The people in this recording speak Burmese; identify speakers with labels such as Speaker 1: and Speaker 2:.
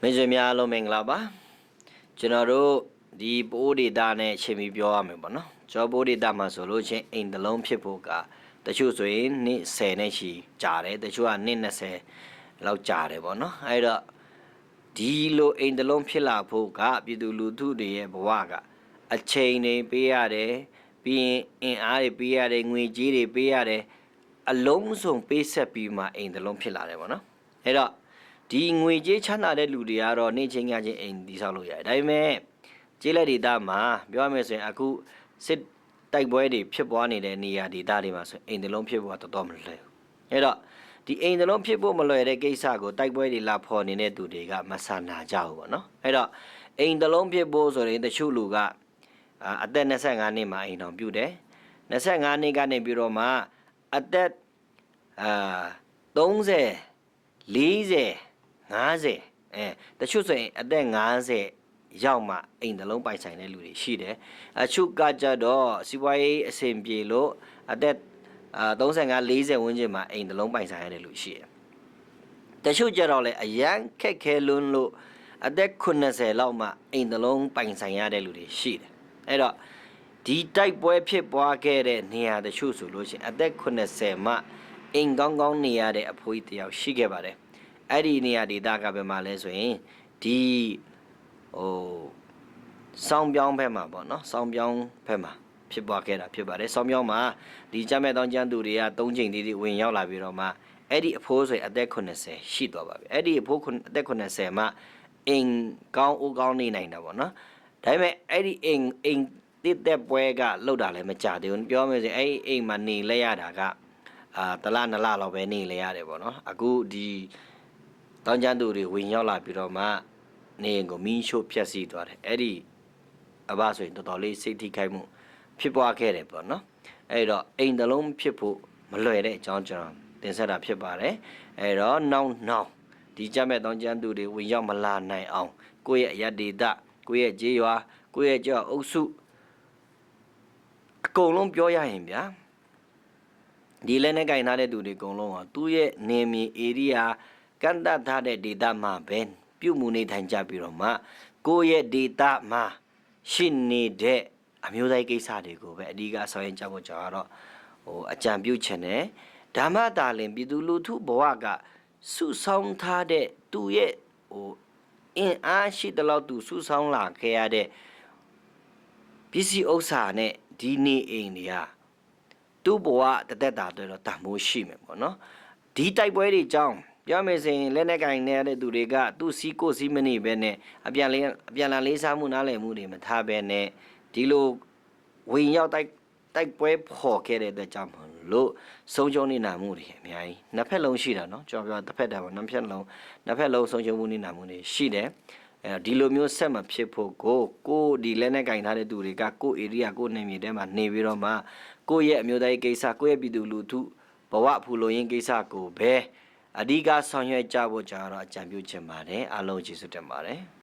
Speaker 1: မင်းဆွေများအားလုံးမင်္ဂလာပါကျွန်တော်တို့ဒီပိုးဒေတာနဲ့ချိန်ပြီးပြောရမယ်ပေါ့နော်ကျွန်တော်ပိုးဒေတာမှာဆိုလို့ချင်းအိမ်တစ်လုံးဖြစ်ဖို့ကတချို့ဆိုရင်နေ့10နဲ့ချီကြာတယ်တချို့ကနေ့20လောက်ကြာတယ်ပေါ့နော်အဲ့တော့ဒီလိုအိမ်တစ်လုံးဖြစ်လာဖို့ကပြည်သူလူထုတွေရဲ့ဘဝကအချိန်တွေပေးရတယ်ပြီးရင်အင်အားတွေပေးရတယ်ငွေကြေးတွေပေးရတယ်အလုံးစုံပေးဆက်ပြီးမှအိမ်တစ်လုံးဖြစ်လာတယ်ပေါ့နော်အဲ့တော့ ဒီငွေကြေးချမ်းသာတဲ့လူတွေကတော့နေချင်းညချင်းအိမ်တည်ဆောက်လို့ရတယ်ဒါပေမဲ့ကျေးလက်ဒေသမှာပြောရမယ်ဆိုရင်အခုစစ်တိုက်ပွဲတွေဖြစ်ပွားနေတဲ့နေရာဒေသတွေမှာဆိုရင်အိမ်တစ်လုံးဖြစ်ဖို့ကတော်တော်မလွယ်ဘူးအဲ့တော့ဒီအိမ်တစ်လုံးဖြစ်ဖို့မလွယ်တဲ့ကိစ္စကိုတိုက်ပွဲတွေလာဖော်နေတဲ့သူတွေကမဆန်နာကြဘူးပေါ့နော်အဲ့တော့အိမ်တစ်လုံးဖြစ်ဖို့ဆိုရင်တချို့လူကအအသက်25နှစ်မှာအိမ်တော်ပြုတယ်25နှစ်ကနေပြီးတော့မှအသက်အာ30 40 50အဲတချို့ဆိုရင်အသက်50ရောက်မှအိမ်တစ်လုံးပိုင်ဆိုင်တဲ့လူတွေရှိတယ်အချို့ကကြတော့စီးပွားရေးအဆင်ပြေလို့အသက်အာ35 40ဝန်းကျင်မှာအိမ်တစ်လုံးပိုင်ဆိုင်ရတဲ့လူရှိတယ်တချို့ကြတော့လေအရန်ခက်ခဲလွန်းလို့အသက်80လောက်မှအိမ်တစ်လုံးပိုင်ဆိုင်ရတဲ့လူတွေရှိတယ်အဲ့တော့ဒီတိုက်ပွဲဖြစ်ပွားခဲ့တဲ့နေရာတချို့ဆိုလို့ရှိရင်အသက်80မှအိမ်ကောင်းကောင်းနေရတဲ့အဖိုးကြီးတယောက်ရှိခဲ့ပါတယ် အဲ့ဒီနေရာဒေသကဘယ်မှာလဲဆိုရင်ဒီဟိုစောင်းပြောင်းဘက်မှာပေါ့နော်စောင်းပြောင်းဘက်မှာဖြစ်ပွားခဲ့တာဖြစ်ပါတယ်စောင်းပြောင်းမှာဒီကြမ်းမဲ့တောင်းကျန်းသူတွေက၃ချိန်တည်းတည်းဝင်ရောက်လာပြီးတော့မှအဲ့ဒီအဖိုးဆိုရင်အသက်80ရှိသွားပါပြီအဲ့ဒီအဖိုးအသက်80မှာအိမ်ကောင်းဦးကောင်းနေနိုင်တာပေါ့နော်ဒါပေမဲ့အဲ့ဒီအိမ်အိမ်တစ်တဲ့ပွဲကလောက်တာလည်းမကြသေးဘူးပြောမယ်ဆိုရင်အဲ့ဒီအိမ်မှာနေလဲရတာကအာတလနလလောက်ပဲနေလဲရတယ်ပေါ့နော်အခုဒီ တောင်းကျန်းသူတွေဝင်ရောက်လာပြီးတော့မှနေအိမ်ကိုမီးရှို့ဖျက်ဆီးသွားတယ်အဲ့ဒီအဘဆိုရင်တော်တော်လေးစိတ်ထိခိုက်မှုဖြစ်ပွားခဲ့တယ်ပေါ့နော်အဲ့တော့အိမ်တစ်လုံးဖြစ်ဖို့မလွယ်တဲ့အကြောင်းကျွန်တော်တင်ဆက်တာဖြစ်ပါတယ်အဲ့တော့နောက်နောက်ဒီကြက်မဲ့တောင်းကျန်းသူတွေဝင်ရောက်မလာနိုင်အောင်ကိုယ့်ရဲ့အရတ္တိတကိုယ့်ရဲ့ကြေးရွာကိုယ့်ရဲ့ကြောက်အုပ်စုအကုန်လုံးပြောရရင်ဗျာဒီလည်းနဲ့ကင်ထားတဲ့သူတွေအကုန်လုံးကသူ့ရဲ့နေမီ area ကန့်တတ်ထားတဲ့ဒေတာမှာပဲပြုမှုနေထိုင်ကြပြီးတော့မှကိုယ့်ရဲ့ဒေတာမှာရှိနေတဲ့အမျိုးသားရေးကိစ္စတွေကိုပဲအဓိကဆောင်ရင်ကြဖို့ကျွန်တော်ကတော့ဟိုအကြံပြုချင်တယ်ဓမ္မတာလင်ပြည်သူလူထုဘဝကစုဆောင်းထားတဲ့သူရဲ့ဟိုအင်အားရှိတဲ့လောက်သူစုဆောင်းလာခဲ့ရတဲ့ပစ္စည်းဥစ္စာနဲ့ဒီနေအိမ်တွေကသူ့ဘဝတသက်တာအတွက်တော့တန်ဖိုးရှိမယ်ပေါ့နော်ဒီတိုက်ပွဲတွေကြောင်း ပြောမယ်ဆိုရင်လက်နဲ့ကင်နေတဲ့သူတွေကသူ့စီးကိုစီးမနေပဲနဲ့အပြန်လေးအပြန်လာလေးစားမှုနားလည်မှုတွေမထားပဲနဲ့ဒီလိုဝင်ရောက်တိုက်တိုက်ပွဲဖော်ခဲ့တဲ့အတွက်ကြောင့်မလို့ဆုံးရှုံးနေနာမှုတွေအများကြီးနှစ်ဖက်လုံးရှိတာเนาะကျွန်တော်ပြောတစ်ဖက်တည်းပေါ့နှစ်ဖက်လုံးနှစ်ဖက်လုံးဆုံးရှုံးမှုနေနာမှုတွေရှိတယ်အဲဒီလိုမျိုးဆက်မဖြစ်ဖို့ကိုကိုဒီလက်နဲ့ကင်ထားတဲ့သူတွေကကို area ကိုနေမြေထဲမှာနေပြီးတော့မှကိုရဲ့အမျိုးသားရေးကိစ္စကိုရဲ့ပြည်သူလူထုဘဝဖူလုံရင်းကိစ္စကိုပဲ အဓိကဆောင်ရွက်ကြဖို့ကျွန်တော်အကြံပြုချင်ပါတယ်အားလုံးကျေးဇူးတင်ပါတယ်